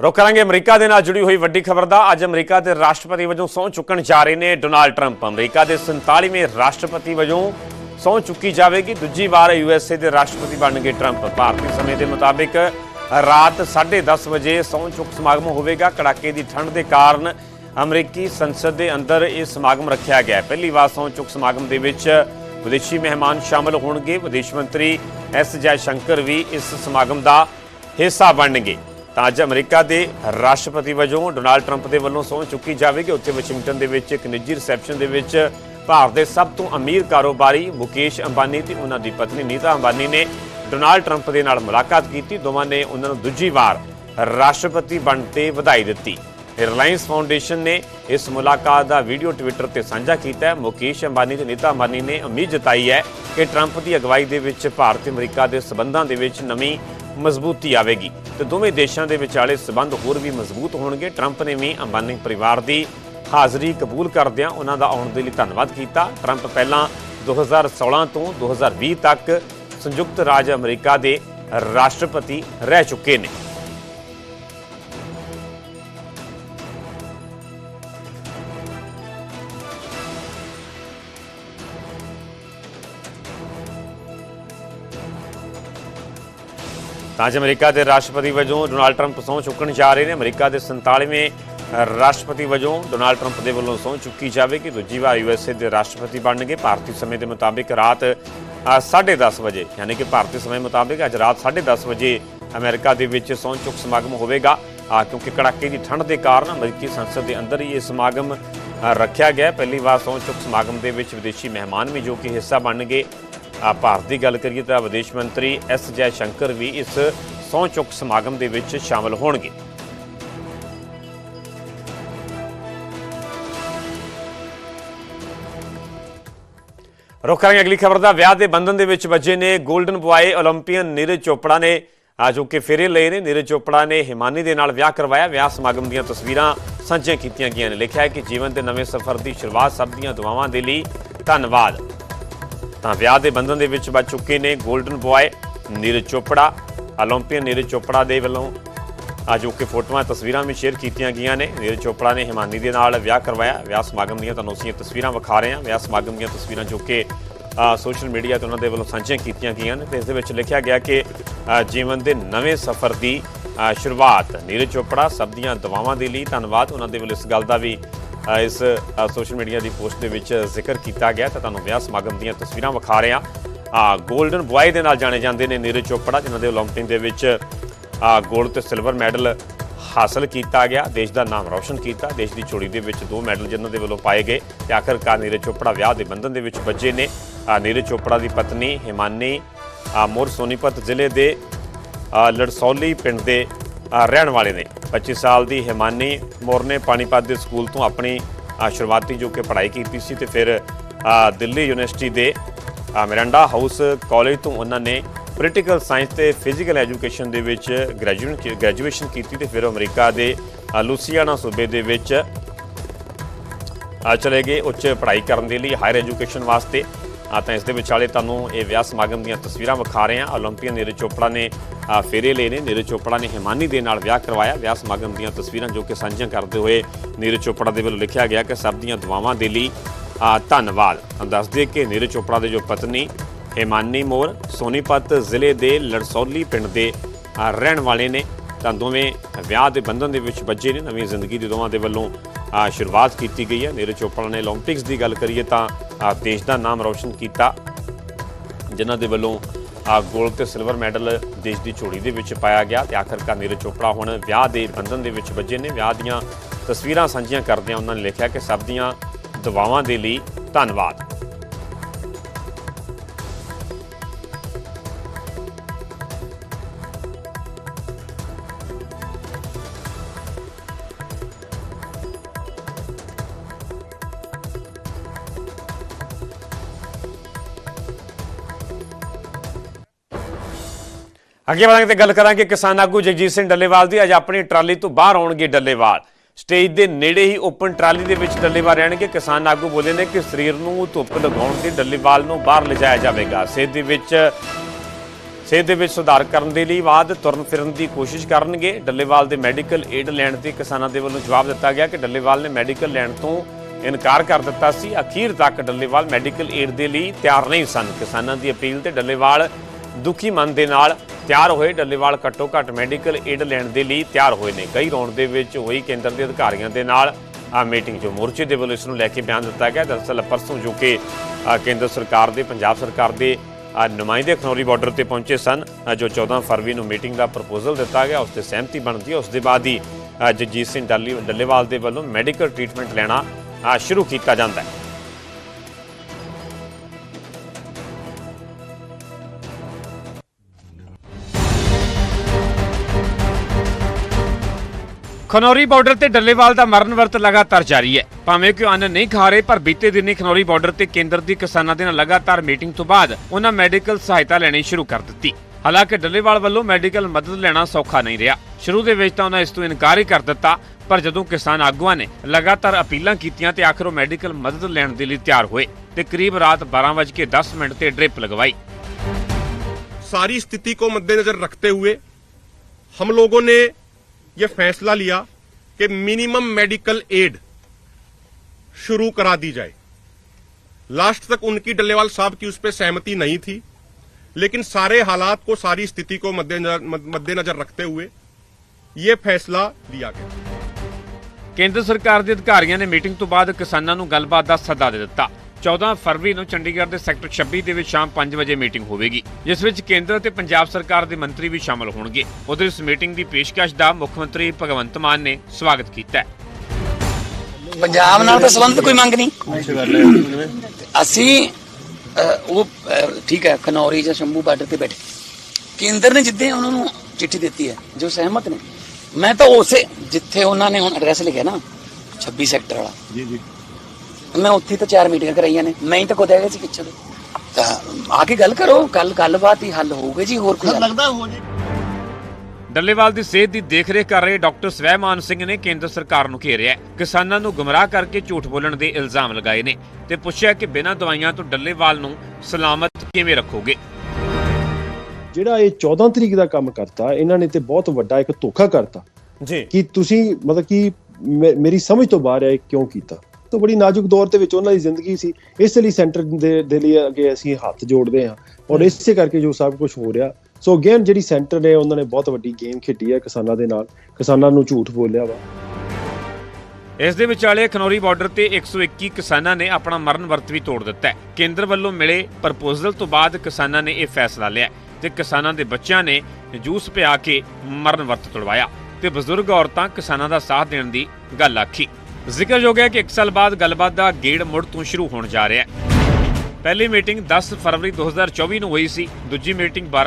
ਰੁਕ ਕਰਾਂਗੇ ਅਮਰੀਕਾ ਦੇ ਨਾਲ ਜੁੜੀ ਹੋਈ ਵੱਡੀ ਖਬਰ ਦਾ। ਅੱਜ ਅਮਰੀਕਾ ਦੇ ਰਾਸ਼ਟਰਪਤੀ ਵਜੋਂ ਸਹੁੰ ਚੁੱਕਣ ਜਾ ਰਹੇ ਨੇ ਡੋਨਾਲਡ ਟਰੰਪ। ਅਮਰੀਕਾ ਦੇ 47ਵੇਂ ਰਾਸ਼ਟਰਪਤੀ ਵਜੋਂ ਸਹੁੰ ਚੁੱਕੀ ਜਾਵੇਗੀ। ਦੂਜੀ ਵਾਰ ਯੂਐਸਏ ਦੇ ਰਾਸ਼ਟਰਪਤੀ ਬਣਨਗੇ ਟਰੰਪ। ਭਾਰਤੀ ਸਮੇਂ ਦੇ ਮੁਤਾਬਿਕ ਰਾਤ 10:30 ਵਜੇ ਸਹੁੰ ਚੁੱਕ ਸਮਾਗਮ ਹੋਵੇਗਾ। ਕੜਾਕੇ ਦੀ ਠੰਡ ਦੇ ਕਾਰਨ ਅਮਰੀਕੀ ਸੰਸਦ ਦੇ ਅੰਦਰ ਇਹ ਸਮਾਗਮ ਰੱਖਿਆ ਗਿਆ। ਪਹਿਲੀ ਵਾਰ ਸਹੁੰ ਚੁੱਕ ਸਮਾਗਮ ਦੇ ਵਿੱਚ ਵਿਦੇਸ਼ੀ ਮਹਿਮਾਨ ਸ਼ਾਮਲ ਹੋਣਗੇ। ਵਿਦੇਸ਼ ਮੰਤਰੀ ਐਸ ਜੈ ਸ਼ੰਕਰ ਵੀ ਇਸ ਸਮਾਗਮ ਦਾ ਹਿੱਸਾ ਬਣਨਗੇ। ਤਾਂ ਅੱਜ ਅਮਰੀਕਾ ਦੇ ਰਾਸ਼ਟਰਪਤੀ ਵਜੋਂ ਡੋਨਾਲਡ ਟਰੰਪ ਦੇ ਵੱਲੋਂ ਸਹੁੰ ਚੁੱਕੀ ਜਾਵੇਗੀ। ਉੱਥੇ ਵਾਸ਼ਿੰਗਟਨ ਦੇ ਵਿੱਚ ਇੱਕ ਨਿੱਜੀ ਰਿਸੈਪਸ਼ਨ ਦੇ ਵਿੱਚ ਭਾਰਤ ਦੇ ਸਭ ਤੋਂ ਅਮੀਰ ਕਾਰੋਬਾਰੀ ਮੁਕੇਸ਼ ਅੰਬਾਨੀ ਤੇ ਉਹਨਾਂ ਦੀ ਪਤਨੀ ਨੀਤਾ ਅੰਬਾਨੀ ਨੇ ਡੋਨਾਲਡ ਟਰੰਪ ਦੇ ਨਾਲ ਮੁਲਾਕਾਤ ਕੀਤੀ। ਦੋਵਾਂ ਨੇ ਉਹਨਾਂ ਨੂੰ ਦੂਜੀ ਵਾਰ ਰਾਸ਼ਟਰਪਤੀ ਬਣਨ ਤੇ ਵਧਾਈ ਦਿੱਤੀ। ਰਿਲਾਇੰਸ ਫਾਊਂਡੇਸ਼ਨ ਨੇ ਇਸ ਮੁਲਾਕਾਤ ਦਾ ਵੀਡੀਓ ਟਵਿੱਟਰ ਤੇ ਸਾਂਝਾ ਕੀਤਾ ਹੈ। ਮੁਕੇਸ਼ ਅੰਬਾਨੀ ਤੇ ਨੀਤਾ ਅੰਬਾਨੀ ਨੇ ਉਮੀਦ ਜਤਾਈ ਹੈ ਕਿ ਟਰੰਪ ਦੀ ਅਗਵਾਈ ਦੇ ਵਿੱਚ ਭਾਰਤ ਤੇ ਅਮਰੀਕਾ ਦੇ ਸਬੰਧਾਂ ਦੇ ਵਿੱਚ ਨਵੀਂ ਮਜ਼ਬੂਤੀ ਆਵੇਗੀ ਤੇ ਦੋਵੇਂ ਦੇਸ਼ਾਂ ਦੇ ਵਿਚਾਲੇ ਸਬੰਧ ਹੋਰ ਵੀ ਮਜ਼ਬੂਤ ਹੋਣਗੇ। ਟਰੰਪ ਨੇ ਵੀ ਅੰਬਾਨੀ ਪਰਿਵਾਰ ਦੀ ਹਾਜ਼ਰੀ ਕਬੂਲ ਕਰਦਿਆਂ ਉਹਨਾਂ ਦਾ ਆਉਣ ਦੇ ਲਈ ਧੰਨਵਾਦ ਕੀਤਾ। ਟਰੰਪ ਪਹਿਲਾਂ 2016 ਤੋਂ 2020 ਤੱਕ ਸੰਯੁਕਤ ਰਾਜ ਅਮਰੀਕਾ ਦੇ ਰਾਸ਼ਟਰਪਤੀ ਰਹਿ ਚੁੱਕੇ ਨੇ। ਤਾਂ ਅੱਜ ਅਮਰੀਕਾ ਦੇ ਰਾਸ਼ਟਰਪਤੀ ਵਜੋਂ ਡੋਨਾਲਡ ਟਰੰਪ ਸਹੁੰ ਚੁੱਕਣ ਜਾ ਰਹੇ ਨੇ। ਅਮਰੀਕਾ ਦੇ 47ਵੇਂ ਰਾਸ਼ਟਰਪਤੀ ਵਜੋਂ ਡੋਨਾਲਡ ਟਰੰਪ ਦੇ ਵੱਲੋਂ ਸਹੁੰ ਚੁੱਕੀ ਜਾਵੇਗੀ। ਦੂਜੀ ਵਾਰ ਯੂਐਸਏ ਦੇ ਰਾਸ਼ਟਰਪਤੀ ਬਣਨਗੇ। ਭਾਰਤੀ ਸਮੇਂ ਦੇ ਮੁਤਾਬਿਕ ਰਾਤ ਅ, 10:30 ਵਜੇ ਯਾਨੀ ਕਿ ਭਾਰਤੀ ਸਮੇਂ ਮੁਤਾਬਿਕ ਅੱਜ ਰਾਤ 10:30 ਵਜੇ ਅਮਰੀਕਾ ਦੇ ਵਿੱਚ ਸਹੁੰ ਚੁੱਕ ਸਮਾਗਮ ਹੋਵੇਗਾ। ਅ, ਕਿਉਂਕਿ ਕੜਾਕੇ ਦੀ ਠੰਡ ਦੇ ਕਾਰਨ ਅਮਰੀਕੀ ਸੰਸਦ ਦੇ ਅੰਦਰ ਹੀ ਇਹ ਸਮਾਗਮ ਰੱਖਿਆ ਗਿਆ। ਪਹਿਲੀ ਵਾਰ ਸਹੁੰ ਚੁੱਕ ਸਮਾਗਮ ਦੇ ਵਿੱਚ ਵਿਦੇਸ਼ੀ ਮਹਿਮਾਨ ਵੀ ਜੋ ਕਿ ਹਿੱਸਾ ਬਣਨਗੇ। ਆ ਭਾਰਤ ਦੀ ਗੱਲ ਕਰੀਏ ਤਾਂ ਵਿਦੇਸ਼ ਮੰਤਰੀ ਐਸ ਜੈ ਸ਼ੰਕਰ ਵੀ ਇਸ ਸੌਂ ਚੁੱਕ ਸਮਾਗਮ ਦੇ ਵਿੱਚ ਸ਼ਾਮਲ ਹੋਣਗੇ। ਰੁਕ ਕਰਾਂਗੇ ਅਗਲੀ ਖਬਰ ਦਾ। ਵਿਆਹ ਦੇ ਬੰਧਨ ਦੇ ਵਿੱਚ ਵੱਜੇ ਨੇ golden boy Olympian Neeraj Chopra ਨੇ ਜੋ ਕਿ ਫੇਰੇ ਲਏ ਨੇ ਨੀਰਜ ਚੋਪੜਾ ਨੇ ਹਿਮਾਨੀ ਦੇ ਨਾਲ ਵਿਆਹ ਕਰਵਾਇਆ। ਵਿਆਹ ਸਮਾਗਮ ਦੀਆਂ ਤਸਵੀਰਾਂ ਸਾਂਝੀਆਂ ਕੀਤੀਆਂ ਗਈਆਂ ਨੇ। ਲਿਖਿਆ ਹੈ ਕਿ ਜੀਵਨ ਦੇ ਨਵੇਂ ਸਫ਼ਰ ਦੀ ਸ਼ੁਰੂਆਤ ਸਭ ਦੀਆਂ ਦੁਆਵਾਂ ਦੇ ਲਈ। ਧੰਨਵਾਦ। ਤਾਂ ਵਿਆਹ ਦੇ ਬੰਧਨ ਦੇ ਵਿੱਚ ਵੱਜ ਚੁੱਕੇ ਨੇ 골ਡਨ ਬॉय ਨੀਰਜ ਚੋਪੜਾ 올림픽 ਨੀਰਜ ਚੋਪੜਾ ਦੇ ਵੱਲੋਂ। ਅੱਜ ਜੋ ਕਿ ਫੋਟੋਆਂ, ਤਸਵੀਰਾਂ ਵੀ ਸ਼ੇਅਰ ਕੀਤੀਆਂ ਗਈਆਂ ਨੇ। ਨੀਰਜ ਚੋਪੜਾ ਨੇ ਹਿਮਾਨੀ ਦੇ ਨਾਲ ਵਿਆਹ ਕਰਵਾਇਆ। ਵਿਆਹ ਸਮਾਗਮ ਦੀਆਂ ਤੁਹਾਨੂੰ ਅਸੀਂ ਤਸਵੀਰਾਂ ਵਿਖਾ ਰਹੇ ਹਾਂ। ਵਿਆਹ ਸਮਾਗਮ ਦੀਆਂ ਤਸਵੀਰਾਂ ਜੋ ਕਿ ਸੋਸ਼ਲ ਮੀਡੀਆ ਤੇ ਉਹਨਾਂ ਦੇ ਵੱਲੋਂ ਸਾਂਝੀਆਂ ਕੀਤੀਆਂ ਗਈਆਂ ਨੇ ਤੇ ਇਸ ਦੇ ਵਿੱਚ ਲਿਖਿਆ ਗਿਆ ਕਿ ਜੀਵਨ ਦੇ ਨਵੇਂ ਸਫ਼ਰ ਦੀ ਸ਼ੁਰੂਆਤ। ਨੀਰਜ ਚੋਪੜਾ, ਸਭ ਦੀਆਂ ਦੁਆਵਾਂ ਦੇ ਲਈ ਧੰਨਵਾਦ। ਉਹਨਾਂ ਦੇ ਵੱਲੋਂ ਇਸ ਗੱਲ ਦਾ ਵੀ ਇਸ ਸੋਸ਼ਲ ਮੀਡੀਆ ਦੀ ਪੋਸਟ ਦੇ ਵਿੱਚ ਜ਼ਿਕਰ ਕੀਤਾ ਗਿਆ ਤਾਂ ਤੁਹਾਨੂੰ ਵਿਆਹ ਸਮਾਗਮ ਦੀਆਂ ਤਸਵੀਰਾਂ ਵਿਖਾ ਰਹੇ ਹਾਂ। ਆ 골ਡਨ ਬੁਆਏ ਦੇ ਨਾਲ ਜਾਣੇ ਜਾਂਦੇ ਨੇ ਨੀਰਜ ਚੋਪੜਾ, ਜਿਨ੍ਹਾਂ ਦੇ 올림픽 ਦੇ ਵਿੱਚ ਆ 골ਡ ਤੇ ਸਿਲਵਰ ਮੈਡਲ ਹਾਸਲ ਕੀਤਾ ਗਿਆ। ਦੇਸ਼ ਦਾ ਨਾਮ ਰੌਸ਼ਨ ਕੀਤਾ। ਦੇਸ਼ ਦੀ ਚੋੜੀ ਦੇ ਵਿੱਚ ਦੋ ਮੈਡਲ ਜਿਨ੍ਹਾਂ ਦੇ ਵੱਲੋਂ ਪਾਏ ਗਏ ਤੇ ਆਖਰਕਾਰ ਨੀਰਜ ਚੋਪੜਾ ਵਿਆਹ ਦੇ ਬੰਧਨ ਦੇ ਵਿੱਚ ਬੱਜੇ ਨੇ। ਨੀਰਜ ਚੋਪੜਾ ਦੀ ਪਤਨੀ ਹਿਮਾਨੀ ਮੋਰ ਸੋਨੀਪਤ ਜ਼ਿਲ੍ਹੇ ਦੇ ਲੜਸੌਲੀ ਪਿੰਡ ਦੇ ਰਹਿਣ ਵਾਲੇ ਨੇ। 25 ਸਾਲ ਦੀ ਹਿਮਾਨੀ ਮੋਰ ਨੇ ਪਾਣੀਪਤ ਦੇ ਸਕੂਲ ਤੋਂ ਆਪਣੀ ਸ਼ੁਰੂਆਤੀ ਜੋ ਕਿ ਪੜ੍ਹਾਈ ਕੀਤੀ ਸੀ ਤੇ ਫਿਰ ਦਿੱਲੀ ਯੂਨੀਵਰਸਿਟੀ ਦੇ ਆ, ਮਿਰਾਂਡਾ ਹਾਊਸ ਕਾਲਜ ਤੋਂ ਉਹਨਾਂ ਨੇ ਪੋਲੀਟੀਕਲ ਸਾਇੰਸ ਤੇ ਫਿਜ਼ੀਕਲ ਐਜੂਕੇਸ਼ਨ ਦੇ ਵਿੱਚ ਗ੍ਰੈਜੂਏਟ ਗ੍ਰੈਜੂਏਸ਼ਨ ਕੀਤੀ ਤੇ ਫਿਰ ਅਮਰੀਕਾ ਦੇ ਆ, ਲੂਸੀਆਨਾ ਸੂਬੇ ਦੇ ਵਿੱਚ ਚਲੇ ਗਏ ਉੱਚ ਪੜ੍ਹਾਈ ਕਰਨ ਦੇ ਲਈ ਹਾਇਰ ਐਜੂਕੇਸ਼ਨ ਵਾਸਤੇ। ਆ ਤਾਂ ਇਸ ਦੇ ਵਿਚਾਲੇ ਤੁਹਾਨੂੰ ਇਹ ਵਿਆਹ ਸਮਾਗਮ ਦੀਆਂ ਤਸਵੀਰਾਂ ਵਿਖਾ ਰਹੇ ਹਾਂ। 올림픽ੀਅਨ ਨੀਰਜ ਚੋਪੜਾ ਨੇ ਫੇਰੇ ਲਏ ਨੇ। ਨੀਰਜ ਚੋਪੜਾ ਨੇ ਹਿਮਾਨੀ ਦੇ ਨਾਲ ਵਿਆਹ ਕਰਵਾਇਆ। ਵਿਆਹ ਸਮਾਗਮ ਦੀਆਂ ਤਸਵੀਰਾਂ ਜੋ ਕਿ ਸਾਂਝੀਆਂ ਕਰਦੇ ਹੋਏ ਨੀਰਜ ਚੋਪੜਾ ਦੇ ਵੱਲੋਂ ਲਿਖਿਆ ਗਿਆ ਕਿ ਸਭ ਦੀਆਂ ਦੁਆਵਾਂ ਦੇ ਲਈ ਧੰਨਵਾਦ। ਦੱਸ ਦਈਏ ਕਿ ਨੀਰਜ ਚੋਪੜਾ ਦੇ ਜੋ ਪਤਨੀ ਹਿਮਾਨੀ ਮੋਰ, ਸੋਨੀਪਤ ਜ਼ਿਲ੍ਹੇ ਦੇ ਲੜਸੌਲੀ ਪਿੰਡ ਦੇ ਰਹਿਣ ਵਾਲੇ ਨੇ। ਤਾਂ ਦੋਵੇਂ ਵਿਆਹ ਦੇ ਬੰਧਨ ਦੇ ਵਿੱਚ ਬੱਜੇ ਨੇ। ਨਵੀਂ ਜ਼ਿੰਦਗੀ ਦੇ ਦੋਵਾਂ ਦੇ ਵੱਲੋਂ ਸ਼ੁਰੂਆਤ ਕੀਤੀ ਗਈ ਹੈ। ਨੀਰਜ ਚੋਪੜਾ ਨੇ 올림픽ਸ ਦੀ ਗੱਲ ਕਰੀਏ ਤਾਂ ਦੇਸ਼ ਦਾ ਨਾਮ ਰੌਸ਼ਨ ਕੀਤਾ। ਜਿਨ੍ਹਾਂ ਦੇ ਵੱਲੋਂ, ਆ 골ਡ ਤੇ ਸਿਲਵਰ ਮੈਡਲ ਦੇਸ਼ ਦੀ ਝੋਲੀ ਦੇ ਵਿੱਚ ਪਾਇਆ ਗਿਆ ਤੇ ਆਖਰਕਾਰ ਨੀਰਜ ਚੋਪੜਾ ਹੁਣ ਵਿਆਹ ਦੇ ਬੰਧਨ ਦੇ ਵਿੱਚ ਵੱਜੇ ਨੇ। ਵਿਆਹ ਦੀਆਂ ਤਸਵੀਰਾਂ ਸਾਂਝੀਆਂ ਕਰਦਿਆਂ ਉਹਨਾਂ ਨੇ ਲਿਖਿਆ ਕਿ ਸਭ ਦੀਆਂ ਦਵਾਵਾਂ ਦੇ ਲਈ ਧੰਨਵਾਦ। ਅੱਗੇ ਵਧਾਂਗੇ ਤੇ ਗੱਲ ਕਰਾਂਗੇ ਕਿਸਾਨ ਆਗੂ ਜਗਜੀਤ ਸਿੰਘ ਡੱਲੇਵਾਲ ਦੀ। ਅੱਜ ਆਪਣੀ ਟਰਾਲੀ ਤੋਂ ਬਾਹਰ ਆਉਣਗੇ ਡੱਲੇਵਾਲ। ਸਟੇਜ ਦੇ ਨੇੜੇ ਹੀ ਓਪਨ ਟਰਾਲੀ ਦੇ ਵਿੱਚ ਡੱਲੇਵਾਲ ਰਹਿਣਗੇ। ਕਿਸਾਨ ਆਗੂ ਬੋਲੇ ਨੇ ਕਿ ਸਰੀਰ ਨੂੰ ਧੁੱਪ ਲਗਾਉਣ ਤੇ ਡੱਲੇਵਾਲ ਨੂੰ ਬਾਹਰ ਲਿਜਾਇਆ ਜਾਵੇਗਾ। ਸਿਹਤ ਦੇ ਵਿੱਚ, ਸਿਹਤ ਦੇ ਵਿੱਚ ਸੁਧਾਰ ਕਰਨ ਦੇ ਲਈ ਬਾਅਦ ਤੁਰਨ ਫਿਰਨ ਦੀ ਕੋਸ਼ਿਸ਼ ਕਰਨਗੇ। ਡੱਲੇਵਾਲ ਦੇ ਮੈਡੀਕਲ ਏਡ ਲੈਣ ਤੇ ਕਿਸਾਨਾਂ ਦੇ ਵੱਲੋਂ ਜਵਾਬ ਦਿੱਤਾ ਗਿਆ ਕਿ ਡੱਲੇਵਾਲ ਨੇ ਮੈਡੀਕਲ ਲੈਣ ਤੋਂ ਇਨਕਾਰ ਕਰ ਦਿੱਤਾ ਸੀ। ਅਖੀਰ ਤੱਕ ਡੱਲੇਵਾਲ ਮੈਡੀਕਲ ਏਡ ਦੇ ਲਈ ਤਿਆਰ ਨਹੀਂ ਸਨ। ਕਿਸਾਨਾਂ ਦੀ ਅਪੀਲ ਤੇ ਡੱਲੇਵਾਲ ਦੁਖੀ ਮਨ ਦੇ ਨਾਲ ਤਿਆਰ ਹੋਏ ਡੱਲੇਵਾਲ ਘੱਟੋ ਘੱਟ ਮੈਡੀਕਲ ਏਡ ਲੈਣ ਦੇ ਲਈ ਤਿਆਰ ਹੋਏ ਨੇ। ਕਈ ਰੌਂਡ ਦੇ ਵਿੱਚ ਹੋਈ ਕੇਂਦਰ ਦੇ ਅਧਿਕਾਰੀਆਂ ਦੇ ਨਾਲ ਆ ਮੀਟਿੰਗ ਜੋ ਮੋਰਚੇ ਦੇ ਵੱਲੋਂ ਇਸ ਨੂੰ ਲੈ ਕੇ ਬਿਆਨ ਦਿੱਤਾ ਗਿਆ। ਦਰਅਸਲ ਪਰਸੋਂ ਜੋ ਕਿ ਕੇਂਦਰ ਸਰਕਾਰ ਦੇ, ਪੰਜਾਬ ਸਰਕਾਰ ਦੇ ਨੁਮਾਇੰਦੇ ਖਨੌਰੀ ਬਾਰਡਰ ਤੇ ਪਹੁੰਚੇ ਸਨ। ਜੋ 14 ਫਰਵਰੀ ਨੂੰ ਮੀਟਿੰਗ ਦਾ ਪ੍ਰਪੋਜ਼ਲ ਦਿੱਤਾ ਗਿਆ, ਉਸ ਤੇ ਸਹਿਮਤੀ ਬਣਦੀ ਹੈ। ਉਸ ਦੇ ਬਾਅਦ ਹੀ ਜਗਜੀਤ ਸਿੰਘ ਡੱਲੀ, ਡੱਲੇਵਾਲ ਦੇ ਵੱਲੋਂ ਮੈਡੀਕਲ ਟ੍ਰੀਟਮੈਂਟ ਲੈਣਾ ਸ਼ੁਰੂ ਕੀਤਾ ਜਾਂਦਾ ਹੈ। ਖਨੌਰੀ ਬਾਰਡਰ ਤੇ ਡੱਲੇਵਾਲ ਦਾ ਮਰਨ ਵਰਤ ਲਗਾਤਾਰ ਜਾਰੀ ਹੈ ਭਾਵੇਂ ਕਿ ਉਹ ਅੰਨ ਨਹੀਂ ਖਾ ਰਹੇ ਪਰ ਬੀਤੇ ਦਿਨੀ ਖਨੌਰੀ ਬਾਰਡਰ ਤੇ ਕੇਂਦਰ ਦੀ ਕਿਸਾਨਾਂ ਦੇ ਨਾਲ ਲਗਾਤਾਰ ਮੀਟਿੰਗ ਤੋਂ ਬਾਅਦ ਉਹਨਾਂ ਮੈਡੀਕਲ ਸਹਾਇਤਾ ਲੈਣੀ ਸ਼ੁਰੂ ਕਰ ਦਿੱਤੀ ਹਾਲਾਂਕਿ ਡੱਲੇਵਾਲ ਵੱਲੋਂ ਮੈਡੀਕਲ ਮਦਦ ਲੈਣਾ ਸੌਖਾ ਨਹੀਂ ਰਿਹਾ ਸ਼ੁਰੂ ਦੇ ਵਿੱਚ ਤਾਂ ਉਹਨਾਂ ਇਸ ਤੋਂ ਇਨਕਾਰ ਹੀ ਕਰ ਦਿੱਤਾ ਪਰ ਜਦੋਂ ਕਿਸਾਨ ਆਗੂਆਂ ਨੇ ਲਗਾਤਾਰ ਅਪੀਲਾਂ ਕੀਤੀਆਂ ਤੇ ਆਖਰ ਉਹ ਮੈਡੀਕਲ ਮਦਦ ਲੈਣ ਦੇ ਲਈ ਤਿਆਰ ਹੋਏ ਤੇ ਕਰੀਬ ਰਾਤ 12:10 ਮਿੰਟ ਤੇ ਡ੍ਰਿਪ ਲਗਵਾਈ सारी स्थिति को मद्देनजर रखते हुए हम लोगों ने यह फैसला लिया कि मिनिमम मेडिकल एड शुरू करा दी जाए लास्ट तक उनकी डल्लेवाल साहब की उस पर सहमति नहीं थी लेकिन सारे हालात को सारी स्थिति को मद्देनजर मद्देनजर रखते हुए यह फैसला लिया गया ਕੇਂਦਰ ਸਰਕਾਰ ਦੇ ਅਧਿਕਾਰੀਆਂ ਨੇ ਮੀਟਿੰਗ ਤੋਂ ਬਾਅਦ ਕਿਸਾਨਾਂ ਨੂੰ ਗੱਲਬਾਤ ਦਾ ਸੱਦਾ ਦੇ ਦਿੱਤਾ 14 ਫਰਵਰੀ ਨੂੰ ਚੰਡੀਗੜ੍ਹ ਦੇ ਸੈਕਟਰ 26 ਦੇ ਵਿੱਚ ਸ਼ਾਮ 5 ਵਜੇ ਮੀਟਿੰਗ ਹੋਵੇਗੀ ਜਿਸ ਵਿੱਚ ਕੇਂਦਰ ਅਤੇ ਪੰਜਾਬ ਸਰਕਾਰ ਦੇ ਮੰਤਰੀ ਵੀ ਸ਼ਾਮਲ ਹੋਣਗੇ। ਉਧਰ ਇਸ ਮੀਟਿੰਗ ਦੀ ਪੇਸ਼ਕਸ਼ ਦਾ ਮੁੱਖ ਮੰਤਰੀ ਭਗਵੰਤ ਮਾਨ ਨੇ ਸਵਾਗਤ ਕੀਤਾ ਹੈ। ਪੰਜਾਬ ਨਾਲ ਤਾਂ ਸੰਬੰਧ ਕੋਈ ਮੰਗ ਨਹੀਂ। ਅਸੀਂ ਉਹ ਠੀਕ ਹੈ ਖਨੌਰੀ ਜਾਂ ਸ਼ੰਭੂ ਬਾਰਡਰ ਤੇ ਬੈਠੇ। ਕੇਂਦਰ ਨੇ ਜਿੱਦੇ ਉਹਨਾਂ ਨੂੰ ਚਿੱਠੀ ਦਿੱਤੀ ਹੈ ਜੋ ਸਹਿਮਤ ਨੇ। ਮੈਂ ਤਾਂ ਉਸੇ ਜਿੱਥੇ ਉਹਨਾਂ ਨੇ ਹੁਣ ਐਡਰੈਸ ਲਿਖਿਆ ਨਾ 26 ਸੈਕਟਰ ਵਾਲਾ। ਜੀ ਜੀ। ਮੈਂ ਉੱਥੇ ਤਾਂ ਚਾਰ ਮੀਟਿੰਗਾਂ ਕਰਾਈਆਂ ਨੇ ਮੈਂ ਹੀ ਤਾਂ ਖੁਦ ਹੈਗਾ ਸੀ ਪਿੱਛੇ ਤੋਂ ਤਾਂ ਆ ਕੇ ਗੱਲ ਕਰੋ ਕੱਲ ਗੱਲਬਾਤ ਹੀ ਹੱਲ ਹੋਊਗੀ ਜੀ ਹੋਰ ਕੋਈ ਹੱਲ- ਡੱਲੇਵਾਲ ਦੀ ਸਿਹਤ ਦੀ ਦੇਖਰੇਖ ਕਰ ਰਹੇ ਡਾਕਟਰ ਸਵੈਮਾਨ ਸਿੰਘ ਨੇ ਕੇਂਦਰ ਸਰਕਾਰ ਨੂੰ ਘੇਰਿਆ ਹੈ। ਕਿਸਾਨਾਂ ਨੂੰ ਗੁੰਮਰਾਹ ਕਰਕੇ ਝੂਠ ਬੋਲਣ ਦੇ ਇਲਜ਼ਾਮ ਲਗਾਏ ਨੇ ਤੇ ਪੁੱਛਿਆ ਕਿ ਬਿਨਾਂ ਦਵਾਈਆਂ ਤੋਂ ਡੱਲੇਵਾਲ ਨੂੰ ਸਲਾਮਤ ਕਿਵੇਂ ਰੱਖੋਗੇ? ਜਿਹੜਾ ਇਹ 14 ਤਰੀਕ ਦਾ ਕੰਮ ਕਰਤਾ ਇਹਨਾਂ ਨੇ ਤੇ ਬਹੁਤ ਵੱਡਾ ਇੱਕ ਧੋਖਾ ਕਰਤਾ। ਜੀ। ਕਿ ਤੁਸੀਂ ਮਤਲਬ ਕਿ ਮੇ- ਮੇਰੀ ਸਮਝ ਤੋਂ ਬਾਹਰ ਹੈ ਇਹ ਕਿਉਂ ਕੀਤਾ? ਤਾਂ ਬੜੀ ਨਾਜ਼ੁਕ ਦੌਰ ਦੇ ਵਿੱਚ ਉਹਨਾਂ ਦੀ ਜ਼ਿੰਦਗੀ ਸੀ। ਇਸ ਲਈ ਸੈਂਟਰ ਦੇ ਦੇ ਲਈ ਅੱਗੇ ਅਸੀਂ ਹੱਥ ਜੋੜਦੇ ਹਾਂ। ਔਰ ਇਸੇ ਕਰਕੇ ਜੋ ਸਭ ਕੁਝ ਹੋ ਰਿਹਾ। ਸੋ ਅਗੇਨ ਜਿਹੜੀ ਸੈਂਟਰ ਨੇ ਉਹਨਾਂ ਨੇ ਬਹੁਤ ਵੱਡੀ ਗੇਮ ਖੇਡੀ ਹੈ ਕਿਸਾਨਾਂ ਦੇ ਨਾਲ। ਕਿਸਾਨਾਂ ਨੂੰ ਝੂਠ ਬੋਲਿਆ ਵਾ। ਇਸ ਦੇ ਵਿਚਾਲੇ ਖਨੌਰੀ ਬਾਰਡਰ ਤੇ 121 ਕਿਸਾਨਾਂ ਨੇ ਆਪਣਾ ਮਰਨ ਵਰਤ ਵੀ ਤੋੜ ਦਿੱਤਾ ਹੈ। ਕੇਂਦਰ ਵੱਲੋਂ ਮਿਲੇ ਪ੍ਰਪੋਜ਼ਲ ਤੋਂ ਬਾਅਦ ਕਿਸਾਨਾਂ ਨੇ ਇਹ ਫੈਸਲਾ ਲਿਆ ਤੇ ਕਿਸਾਨਾਂ ਦੇ ਬੱਚਿਆਂ ਨੇ ਜੂਸ ਪਿਆ ਕੇ ਮਰਨ ਵਰਤ ਤੁੜਵਾਇਆ। ਤੇ ਬਜ਼ੁਰਗ ਔਰਤਾਂ ਕਿਸਾਨਾਂ ਦਾ ਸਾਥ ਦੇਣ ਦੀ ਗੱਲ ਆਖੀ। ਜ਼ਿਕਰਯੋਗ ਹੈ ਕਿ 1 ਸਾਲ ਬਾਅਦ ਗੱਲਬਾਤ ਦਾ ਗੇੜ ਮੁੜ ਤੋਂ ਸ਼ੁਰੂ ਹੋਣ ਜਾ ਰਿਹਾ ਹੈ। ਪਹਿਲੀ ਮੀਟਿੰਗ 10 ਫਰਵਰੀ 2024 ਨੂੰ ਹੋਈ ਸੀ, ਦੂਜੀ ਮੀਟਿੰਗ 12